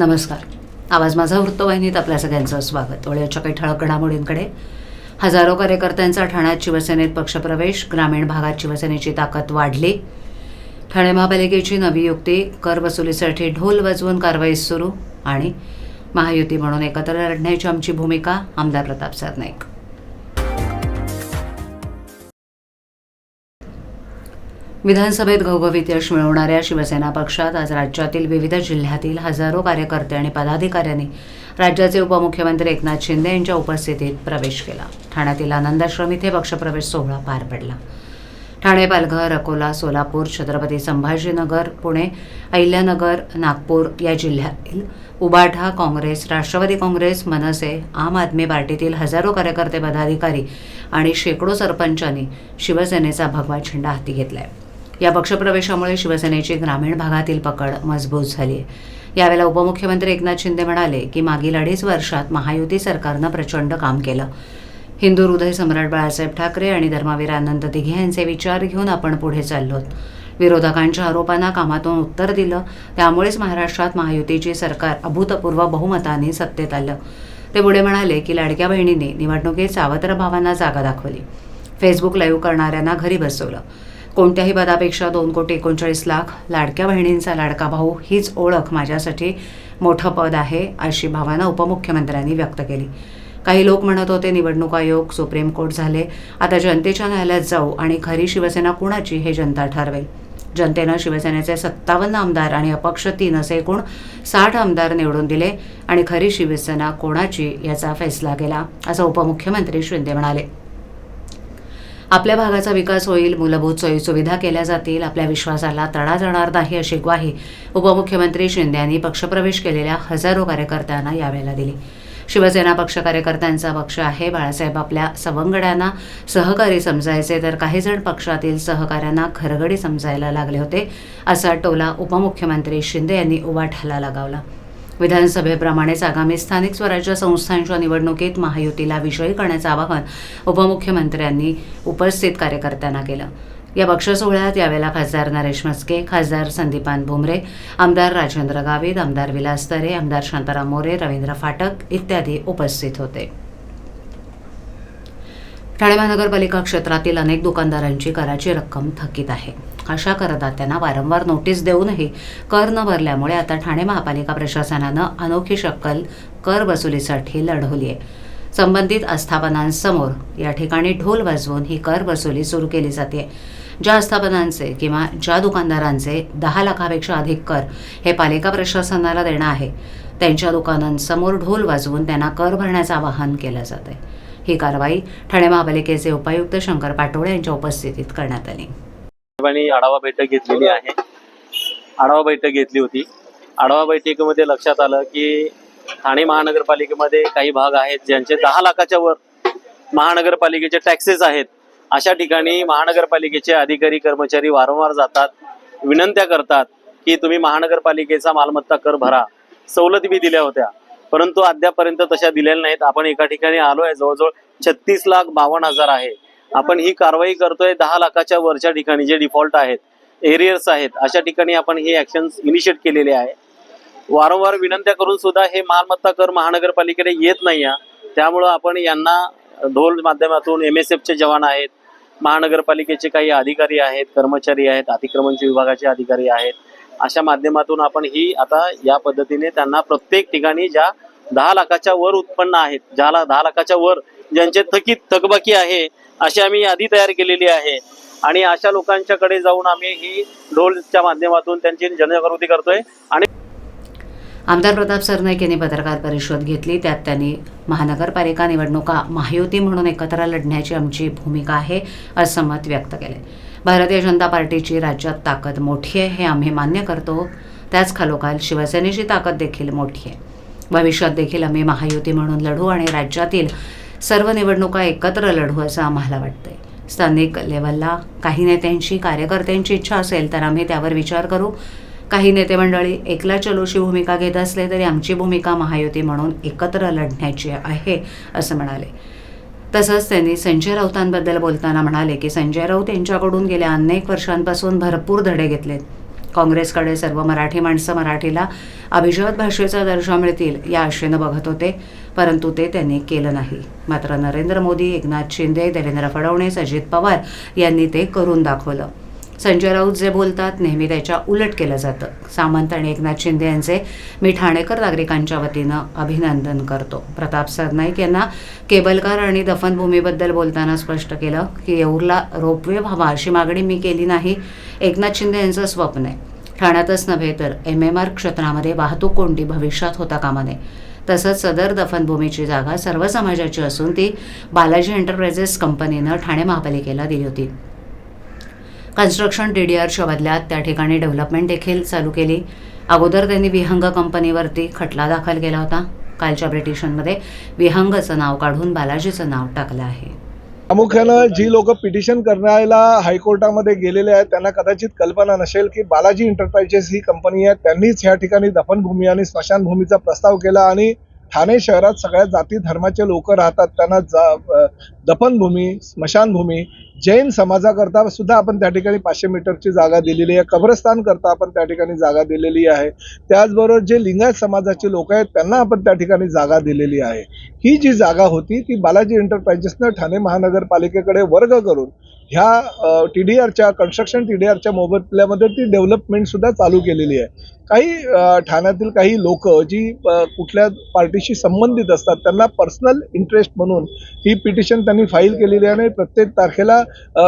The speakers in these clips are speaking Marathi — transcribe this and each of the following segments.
नमस्कार. आवाज माझा वृत्तवाहिनीत आपल्या सगळ्यांचं स्वागत. वळ्याच्या काही ठळक घडामोडींकडे. हजारो कार्यकर्त्यांचा ठाण्यात शिवसेनेत पक्षप्रवेश. ग्रामीण भागात शिवसेनेची ताकद वाढली. ठाणे महापालिकेची नवी युक्ती कर वसुलीसाठी ढोल वाजवून कारवाई सुरू आणि महायुती म्हणून एकत्र लढण्याची आमची भूमिका आमदार प्रताप सरनाईक. विधानसभेत घवघवीत यश मिळवणाऱ्या शिवसेना पक्षात आज राज्यातील विविध जिल्ह्यातील हजारो कार्यकर्ते आणि पदाधिकाऱ्यांनी राज्याचे उपमुख्यमंत्री एकनाथ शिंदे यांच्या उपस्थितीत प्रवेश केला. ठाण्यातील आनंदाश्रम इथे पक्षप्रवेश सोहळा पार पडला. ठाणे पालघर अकोला सोलापूर छत्रपती संभाजीनगर पुणे अहिल्यानगर नागपूर या जिल्ह्यातील उबाठा काँग्रेस राष्ट्रवादी काँग्रेस मनसे आम आदमी पार्टीतील हजारो कार्यकर्ते पदाधिकारी आणि शेकडो सरपंचांनी शिवसेनेचा भगवा झेंडा हाती घेतला आहे या पक्षप्रवेशामुळे शिवसेनेची ग्रामीण भागातील पकड मजबूत झाली आहे. यावेळेला उपमुख्यमंत्री एकनाथ शिंदे म्हणाले की मागील अडीच वर्षात महायुती सरकारनं प्रचंड काम केलं. हिंदू हृदय सम्राट बाळासाहेब ठाकरे आणि धर्मवीर आनंद दिघे यांचे विचार घेऊन आपण पुढे चाललो विरोधकांच्या आरोपांना कामातून उत्तर दिलं. त्यामुळेच महाराष्ट्रात महायुतीचे सरकार अभूतपूर्व बहुमताने सत्तेत आलं. ते पुढे म्हणाले की लाडक्या बहिणींनी निवडणुकीत सावत्र भावांना जागा दाखवली. फेसबुक लाईव्ह करणाऱ्यांना घरी बसवलं. कोणत्याही पदापेक्षा दोन कोटी एकोणचाळीस लाख लाडक्या बहिणींचा लाडका भाऊ हीच ओळख माझ्यासाठी मोठं पद आहे अशी भावना उपमुख्यमंत्र्यांनी व्यक्त केली. काही लोक म्हणत होते निवडणूक आयोग सुप्रीम कोर्ट झाले आता जनतेच्या न्यायालयात जाऊ आणि खरी शिवसेना कुणाची हे जनता ठरवेल. जनतेनं शिवसेनेचे सत्तावन्न आमदार आणि अपक्ष तीन असे एकूण साठ आमदार निवडून दिले आणि खरी शिवसेना कोणाची याचा फैसला केला असं उपमुख्यमंत्री शिंदे म्हणाले. आपल्या भागाचा विकास होईल मूलभूत सोयीसुविधा केल्या जातील आपल्या विश्वासाला तडा जाणार नाही अशी ग्वाही उपमुख्यमंत्री शिंदे यांनी पक्षप्रवेश केलेल्या हजारो कार्यकर्त्यांना यावेळेला दिली. शिवसेना पक्ष कार्यकर्त्यांचा पक्ष आहे बाळासाहेब आपल्या सवंगड्यांना सहकारी समजायचे तर काही जण पक्षातील सहकाऱ्यांना खरगडी समजायला लागले होते असा टोला उपमुख्यमंत्री शिंदे यांनी उवाठाला लगावला. विधानसभेप्रमाणेच आगामी स्थानिक स्वराज्य संस्थांच्या निवडणुकीत महायुतीला विजयी करण्याचं आवाहन उपमुख्यमंत्र्यांनी उपस्थित कार्यकर्त्यांना केलं. या पक्षसोहळ्यात यावेळेला खासदार नरेश मस्के खासदार संदीपान भुमरे आमदार राजेंद्र गावित आमदार विलास तरे आमदार शांताराम मोरे रवींद्र फाटक इत्यादी उपस्थित होते. ठाणे महानगरपालिका क्षेत्रातील अनेक दुकानदारांची कराची रक्कम थकीत आहे. अशा करदात्यांना वारंवार नोटीस देऊनही कर न भरल्यामुळे आता ठाणे महापालिका प्रशासनानं अनोखी शक्कल कर वसुलीसाठी लढवली आहे. संबंधित आस्थापनांसमोर या ठिकाणी ढोल वाजवून ही कर वसुली सुरू केली जाते. ज्या आस्थापनांचे किंवा ज्या दुकानदारांचे दहा लाखापेक्षा अधिक कर हे पालिका प्रशासनाला देणं आहे त्यांच्या दुकानांसमोर ढोल वाजवून त्यांना कर भरण्याचं आवाहन केलं जात आहे ही कारवाई ठाणे महापालिकेचे उपायुक्त शंकर पाटोळे यांच्या उपस्थितीत करण्यात आली. साहेबांनी आढावा बैठक घेतलेली आहे. आढावा बैठक घेतली होती. आढावा बैठकीमध्ये लक्षात आलं की ठाणे महानगरपालिकेमध्ये काही भाग आहेत ज्यांचे दहा लाखाच्या वर महानगरपालिकेचे टॅक्सेस आहेत. अशा ठिकाणी महानगरपालिकेचे अधिकारी कर्मचारी वारंवार जातात विनंत्या करतात की तुम्ही महानगरपालिकेचा मालमत्ता कर भरा. सवलती बी दिल्या होत्या. परंतु अद्यापर्यंत तशा दिलेल्या नाहीत. आपण एका ठिकाणी आलो आहे जवळजवळ छत्तीस लाख बावन्न हजार आहे. आपण ही कारवाई करतोय दहा लाखाच्या वरच्या ठिकाणी जे डिफॉल्ट आहेत एरियर्स आहेत अशा ठिकाणी आपण हे ऍक्शन इनिशिएट केलेले आहे. वारंवार विनंत्या करून सुद्धा हे मालमत्ता कर महानगरपालिकेकडे येत नाही आहे. त्यामुळं आपण यांना ढोल माध्यमातून एम एस एफचे जवान आहेत महानगरपालिकेचे काही अधिकारी आहेत कर्मचारी आहेत अतिक्रमणच्या विभागाचे अधिकारी आहेत अशा माध्यमातून आपण ही आता या पद्धतीने त्यांना प्रत्येक ठिकाणी ज्या दहा लाखाच्या वर उत्पन्न आहेत ज्याला दहा लाखाच्या वर ज्यांचे थकीत थकबाकी आहे अशी आम्ही यादी तयार केलेली आहे. आणि अशा लोकांच्याकडे जाऊन आम्ही ही ढोलच्या माध्यमातून त्यांची जनजागृती करतोय. आणि आमदार प्रताप सरनाईक यांनी पत्रकार परिषद घेतली. त्यात त्यांनी महानगरपालिका निवडणुका महायुती म्हणून एकत्र लढण्याची आमची भूमिका आहे असं मत व्यक्त केले भारतीय जनता पार्टीची राज्यात ताकद मोठी आहे हे आम्ही मान्य करतो. त्याच खालोखाल शिवसेनेची ताकद देखील मोठी आहे. भविष्यात देखील आम्ही महायुती म्हणून लढू आणि राज्यातील सर्व निवडणुका एकत्र लढू असं आम्हाला वाटतंय. स्थानिक लेवलला काही नेत्यांची कार्यकर्त्यांची इच्छा असेल तर आम्ही त्यावर विचार करू. काही नेते मंडळी एकला चलोशी भूमिका घेत असले तरी आमची भूमिका महायुती म्हणून एकत्र लढण्याची आहे असं म्हणाले. तसंच त्यांनी संजय राऊतांबद्दल बोलताना म्हणाले की संजय राऊत यांच्याकडून गेल्या अनेक वर्षांपासून भरपूर धडे घेतलेत. काँग्रेसकडे सर्व मराठी माणसं मराठीला अभिजात भाषेचा दर्जा मिळतील या आशेनं बघत होते परंतु ते त्यांनी केलं नाही. मात्र नरेंद्र मोदी एकनाथ शिंदे देवेंद्र फडणवीस अजित पवार यांनी ते करून दाखवलं. संजय राऊत जे बोलतात नेहमी त्याच्या उलट केलं जातं. सामंत आणि एकनाथ शिंदे यांचे मी ठाणेकर नागरिकांच्या वतीनं अभिनंदन करतो. प्रताप सरनाईक यांना केबलकार आणि दफनभूमीबद्दल बोलताना स्पष्ट केलं की येऊरला रोपवे व्हावा अशी मागणी मी केली नाही. एकनाथ शिंदे यांचं स्वप्न आहे. ठाण्यातच नव्हे तर एम एम आर क्षेत्रामध्ये वाहतूक कोंडी भविष्यात होता कामा नये. तसंच सदर दफनभूमीची जागा सर्व समाजाची असून ती बालाजी एंटरप्राइजेस कंपनीनं ठाणे महापालिकेला दिली होती. कन्स्ट्रक्शन डी डी आरच्या बदल्यात त्या ठिकाणी डेव्हलपमेंट देखील चालू केली. अगोदर त्यांनी विहंग कंपनीवरती खटला दाखल केला होता. कालच्या पिटिशनमध्ये विहंगचं नाव काढून बालाजीचं नाव टाकलं आहे. प्रामुख्यानं जी लोक पिटिशन करण्याला हायकोर्टामध्ये गेलेले आहेत त्यांना कदाचित कल्पना नसेल की बालाजी एंटरप्राइजेस ही कंपनी आहे. त्यांनीच ह्या ठिकाणी दफनभूमी आणि स्मशानभूमीचा प्रस्ताव केला आणि ठाणे शहरात सगळ्या जाती धर्माचे लोक राहतात. त्यांना जा दफनभूमी स्मशानभूमी जैन समाजाकरता सुद्धा आपण त्या ठिकाणी पाचशे मीटरची जागा दिलेली आहे. कब्रस्तान करता आपण त्या ठिकाणी जागा दिलेली आहे. त्याचबरोबर जे लिंगायत समाजाचे लोक आहेत त्यांना आपण त्या ठिकाणी जागा दिलेली आहे. ही जी जागा होती ती बालाजी एंटरप्राइजेसनं ठाणे महानगरपालिकेकडे वर्ग करून ह्या टी डी आरच्या कन्स्ट्रक्शन टी डी आरच्या मोबदल्यामध्ये ती डेव्हलपमेंट सुद्धा चालू केलेली आहे. काही ठाण्यातील काही लोक जी कुठल्या पार्टीशी संबंधित असतात त्यांना पर्सनल इंटरेस्ट म्हणून ही पिटिशन त्यांनी फाईल केलेली आहे आणि प्रत्येक तारखेला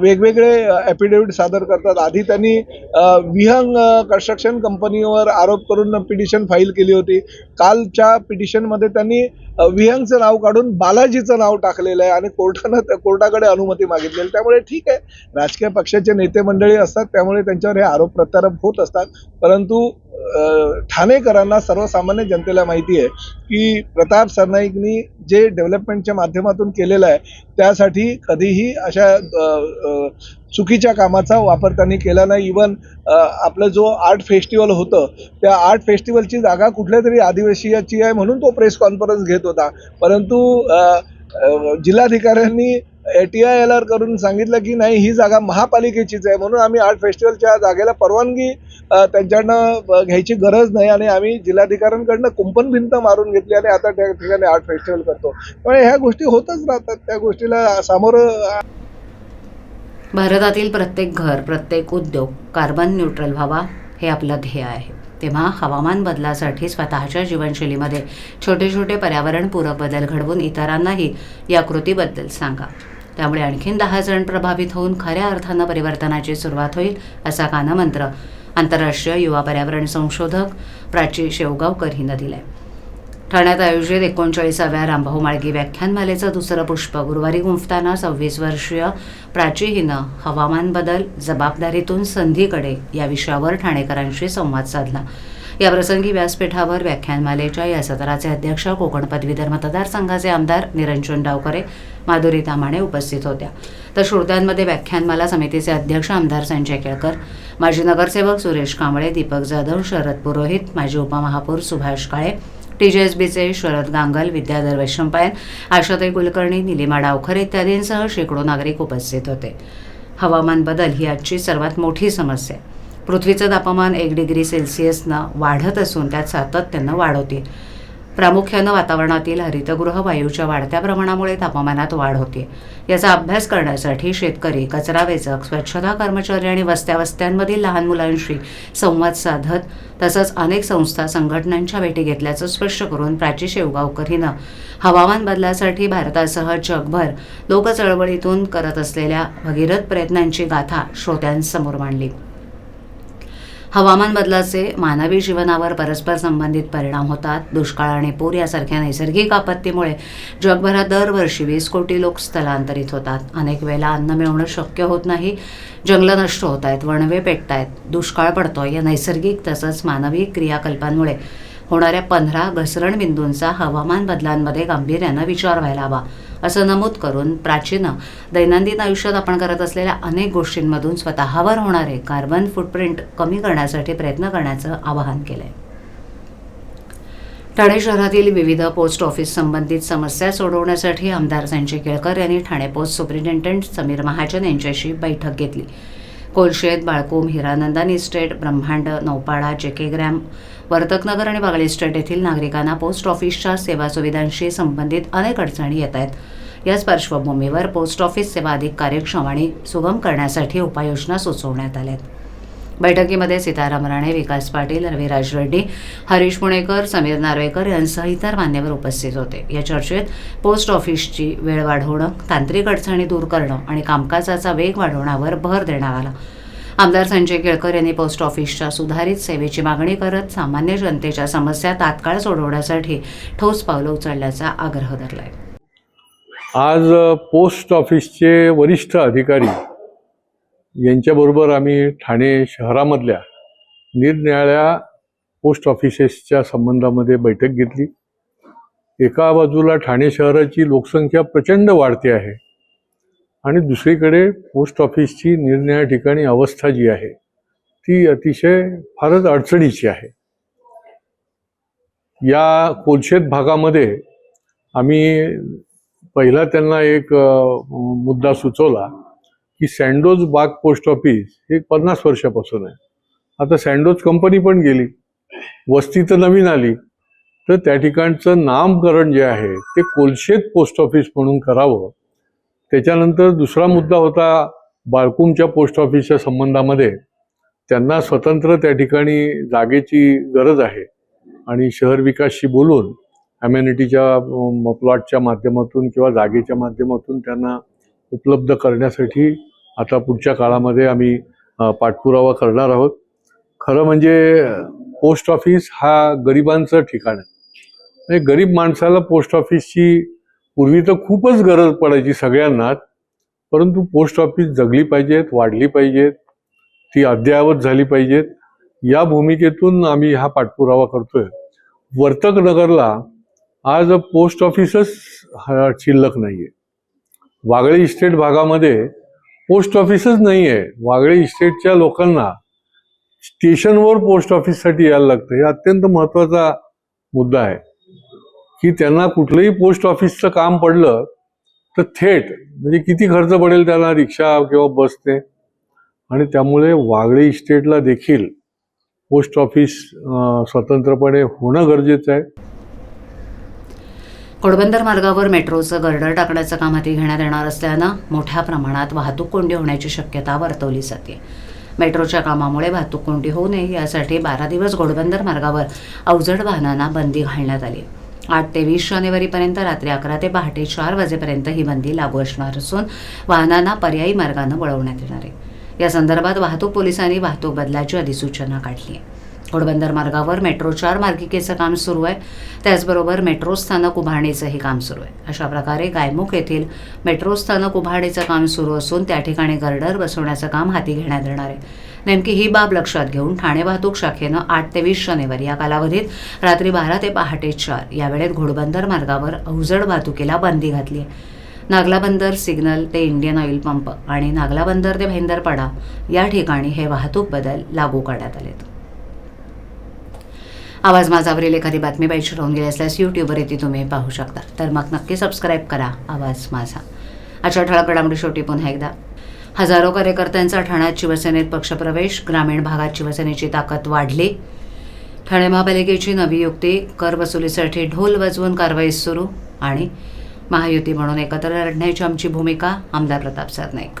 वेगवेगळे ॲफिडेव्हिट सादर करतात. आधी त्यांनी विहंग कन्स्ट्रक्शन कंपनीवर आरोप करून पिटिशन फाईल केली होती. कालच्या पिटिशनमध्ये त्यांनी विहंगचं नाव काढून बालाजीचं नाव टाकलेलं आहे आणि कोर्टानं त्या- कोर्टाकडे अनुमती मागितलेली आहे. त्यामुळे ठीक आहे. राजकीय पक्षाचे नेते मंडळी असतात त्यामुळे त्यांच्यावर हे आरोप प्रत्यारोप होत असतात. परंतु ठाणेकरांना सर्वसामान्य जनतेला माहिती आहे की प्रताप सरनाईकनी जे डेव्हलपमेंटच्या माध्यमातून केलेलं आहे त्यासाठी कधीही अशा चुकीच्या कामाचा वापर त्यांनी केला नाही. इवन आपलं जो आर्ट फेस्टिवल होतं त्या आर्ट फेस्टिवलची जागा कुठल्या तरी आदिवासीयाची आहे म्हणून तो प्रेस कॉन्फरन्स घेत होता. परंतु जिल्हाधिकाऱ्यांनी A T I L R करून सांगितलं की नाही ही जागा महापालिकेचीच आहे. म्हणून आम्ही आर्ट फेस्टिवलच्या जागेला परवानगी त्यांच्याकडनं घ्यायची गरज नाही आणि आम्ही जिल्हाधिकाऱ्यांकडनं कुंपण भिंत मारून घेतली आणि आता त्या ठिकाणी आर्ट फेस्टिवल करतो. पण ह्या गोष्टी होतच राहतात. त्या गोष्टीला सामोरं भारतातील प्रत्येक घर प्रत्येक उद्योग कार्बन न्यूट्रल व्हावा हे आपलं ध्येय आहे. तेव्हा हवामान बदलासाठी स्वतःच्या जीवनशैलीमध्ये छोटे छोटे पर्यावरणपूरक बदल घडवून इतरांनाही या कृतीबद्दल सांगा. त्यामुळे आणखीन दहा जण प्रभावित होऊन खऱ्या अर्थानं परिवर्तनाची सुरुवात होईल असा कानमंत्र आंतरराष्ट्रीय युवा पर्यावरण संशोधक प्राची शेवगावकर हिनं दिलाय. ठाण्यात आयोजित एकोणचाळीसाव्या रामभाऊ माळगी व्याख्यानमालेचं दुसरं पुष्प गुरुवारी गुंफताना सव्वीस वर्षीय प्राची हिनं हवामान बदल जबाबदारीतून संधीकडे या विषयावर ठाणेकरांशी संवाद साधला. याप्रसंगी व्यासपीठावर व्याख्यानमालेच्या या सत्राचे अध्यक्ष कोकण पदवीधर मतदारसंघाचे आमदार निरंजन डावकरे माधुरी तामाणे उपस्थित होत्या. तर श्रोत्यांमध्ये व्याख्यानमाला समितीचे अध्यक्ष आमदार संजय केळकर माजी नगरसेवक सुरेश कांबळे दीपक जाधव शरद पुरोहित माजी उपमहापौर सुभाष काळे टीजेएसबीचे शरद गांगल विद्याधर वैशंपायन आशाताई कुलकर्णी निलिमा डावखर इत्यादींसह शेकडो नागरिक उपस्थित होते. हवामान बदल ही आजची सर्वात मोठी समस्या आहे. पृथ्वीचं तापमान एक डिग्री सेल्सिअसनं वाढत असून त्यात सातत्यानं वाढ होते. प्रामुख्यानं वातावरणातील हरितगृह वायूच्या वाढत्या प्रमाणामुळे तापमानात वाढ होते. याचा अभ्यास करण्यासाठी शेतकरी कचरा वेचक स्वच्छता कर्मचारी आणि वस्त्या वस्त्यांमधील लहान मुलांशी संवाद साधत तसंच अनेक संस्था संघटनांच्या भेटी घेतल्याचं स्पष्ट करून प्राची शेवगावकर हिनं हवामान बदलासाठी भारतासह जगभर लोकचळवळीतून करत असलेल्या भगीरथ प्रयत्नांची गाथा श्रोत्यांसमोर मांडली. हवामान बदलाचे मानवी जीवनावर परस्पर संबंधित परिणाम होतात. दुष्काळ आणि पूर यासारख्या नैसर्गिक आपत्तीमुळे जगभरात दरवर्षी वीस कोटी लोक स्थलांतरित होतात. अनेक वेळेला अन्न मिळवणं शक्य होत नाही. जंगलं नष्ट होत आहेत वणवे पेटत आहेत दुष्काळ पडतो या नैसर्गिक तसंच मानवी क्रियाकल्पांमुळे होणाऱ्या पंधरा घसरण बिंदूंचा हवामान बदलांमध्ये गांभीर्यानं विचार व्हायला हवा. असं नमूद करून प्राचीनं दैनंदिन आयुष्यात आपण करत असलेल्या अनेक गोष्टींमधून स्वतःवर होणारे कार्बन फुटप्रिंट कमी करण्यासाठी प्रयत्न करण्याचं आवाहन केलंय. ठाणे शहरातील विविध पोस्ट ऑफिस संबंधित समस्या सोडवण्यासाठी आमदार संजय केळकर यांनी ठाणे पोस्ट सुप्रिंटेंडंट समीर महाजन यांच्याशी बैठक घेतली. कोलशेत बाळकुम हिरानंदानी इस्टेट ब्रह्मांड नौपाडा जेके ग्रॅम वर्तकनगर आणि बागळे स्टेट येथील नागरिकांना पोस्ट ऑफिसच्या सेवा सुविधांशी संबंधित अनेक अडचणी येत आहेत. याच पार्श्वभूमीवर पोस्ट ऑफिस सेवा अधिक कार्यक्षम आणि सुगम करण्यासाठी उपाययोजना सुचवण्यात आल्या आहेत बैठकीमध्ये सीताराम राणे विकास पाटील रविराज रेड्डी हरीश पुणेकर समीर नार्वेकर यांसह इतर मान्यवर उपस्थित होते. या चर्चेत पोस्ट ऑफिसची वेळ वाढवणं तांत्रिक अडचणी दूर करणं आणि कामकाजाचा वेग वाढवण्यावर भर देण्यात आला. आमदार संजय केळकर यांनी पोस्ट ऑफिसच्या सुधारित सेवेची मागणी करत सामान्य जनतेच्या समस्या तात्काळ सोडवण्यासाठी ठोस पावलं उचलण्याचा आग्रह धरलाय. आज पोस्ट ऑफिसचे वरिष्ठ अधिकारी यांच्याबरोबर आम्ही ठाणे शहरामधल्या निरनिराळ्या पोस्ट ऑफिसेसच्या संबंधामध्ये बैठक घेतली. एका बाजूला ठाणे शहराची लोकसंख्या प्रचंड वाढते आहे. आणि दुसरीकडे पोस्ट ऑफिसची निरनिराळ्या ठिकाणी अवस्था जी आहे ती अतिशय फारच अडचणीची आहे. या कोलशेत भागामध्ये आम्ही पहिला त्यांना एक मुद्दा सुचवला की सँडोज बाग पोस्ट ऑफिस हे पन्नास वर्षापासून आहे. आता सँडोज कंपनी पण गेली वस्ती तर नवीन आली तर त्या ठिकाणचं नामकरण जे आहे ते कोलशेत पोस्ट ऑफिस म्हणून करावं त्याच्यानंतर दुसरा मुद्दा होता बाळकुमच्या पोस्ट ऑफिसच्या संबंधामध्ये. त्यांना स्वतंत्र त्या ठिकाणी जागेची गरज आहे. आणि शहर विकासशी बोलून अम्युनिटीच्या प्लॉटच्या माध्यमातून किंवा जागेच्या माध्यमातून त्यांना उपलब्ध करण्यासाठी आता पुढच्या काळामध्ये आम्ही पाठपुरावा करणार आहोत. खरं म्हणजे पोस्ट ऑफिस हा गरिबांचं ठिकाण आहे. म्हणजे गरीब माणसाला पोस्ट ऑफिसची पूर्वी तर खूपच गरज पडायची सगळ्यांनाच परंतु पोस्ट ऑफिस जगली पाहिजेत वाढली पाहिजेत ती अद्ययावत झाली पाहिजेत. या भूमिकेतून आम्ही हा पाठपुरावा करतोय. वर्तक नगरला आज पोस्ट ऑफिसच हा शिल्लक आहे वागळे इस्टेट भागामध्ये पोस्ट ऑफिसच नाही आहे वागळे इस्टेटच्या लोकांना स्टेशनवर पोस्ट ऑफिससाठी यायला लागतं हे अत्यंत महत्त्वाचा मुद्दा आहे. की त्यांना कुठलंही पोस्ट ऑफिसचं काम पडलं तर थेट म्हणजे किती खर्च पडेल त्यांना रिक्षा किंवा बसने आणि त्यामुळे वागळे इस्टेटला देखील पोस्ट ऑफिस स्वतंत्रपणे होणं गरजेचं आहे. घोडबंदर मार्गावर मेट्रोचं गर्डर टाकण्याचं काम हाती घेण्यात येणार असल्यानं मोठ्या प्रमाणात वाहतूक कोंडी होण्याची शक्यता वर्तवली जाते. मेट्रोच्या कामामुळे वाहतूक कोंडी होऊ नये यासाठी बारा दिवस घोडबंदर मार्गावर अवजड वाहनांना बंदी घालण्यात आली. आठ ते वीस जानेवारीपर्यंत रात्री अकरा ते पहाटे चार वाजेपर्यंत ही बंदी लागू असणार असून वाहनांना पर्यायी मार्गानं वळवण्यात येणार आहे. या संदर्भात वाहतूक पोलिसांनी वाहतूक बदलाची अधिसूचना काढली आहे. घोडबंदर मार्गावर मेट्रो चार मार्गिकेचं काम सुरू आहे. त्याचबरोबर मेट्रो स्थानक उभारणीचंही काम सुरू आहे. अशा प्रकारे गायमुख येथील मेट्रो स्थानक उभारणीचं काम सुरू असून त्या ठिकाणी गर्डर बसवण्याचं काम हाती घेण्यात येणार आहे. नेमकी ही बाब लक्षात घेऊन ठाणे वाहतूक शाखेनं आठ ते वीस जानेवारी या कालावधीत रात्री बारा ते पहाटे चार या वेळेत घोडबंदर मार्गावर अवजड वाहतुकीला बंदी घातली आहे. नागला बंदर सिग्नल ते इंडियन ऑइल पंप आणि नागला बंदर ते भेंदरपाडा या ठिकाणी हे वाहतूक बदल लागू करण्यात आलेत. आवाज माझावरील एखादी बातमी बाई राहून गेली असल्यास यूट्यूबवर ती तुम्ही पाहू शकता. तर मग नक्की सबस्क्राईब करा. आवाज माझा. अशा ठळक घडामोडी शेवटी पुन्हा एकदा. हजारो कार्यकर्त्यांचा ठाण्यात शिवसेनेत पक्षप्रवेश ग्रामीण भागात शिवसेनेची ताकद वाढली. ठाणे महापालिकेची नवी युक्ती कर वसुलीसाठी ढोल वाजवून कारवाई सुरू आणि महायुती म्हणून एकत्र लढण्याची आमची भूमिका आमदार प्रताप सरनाईक.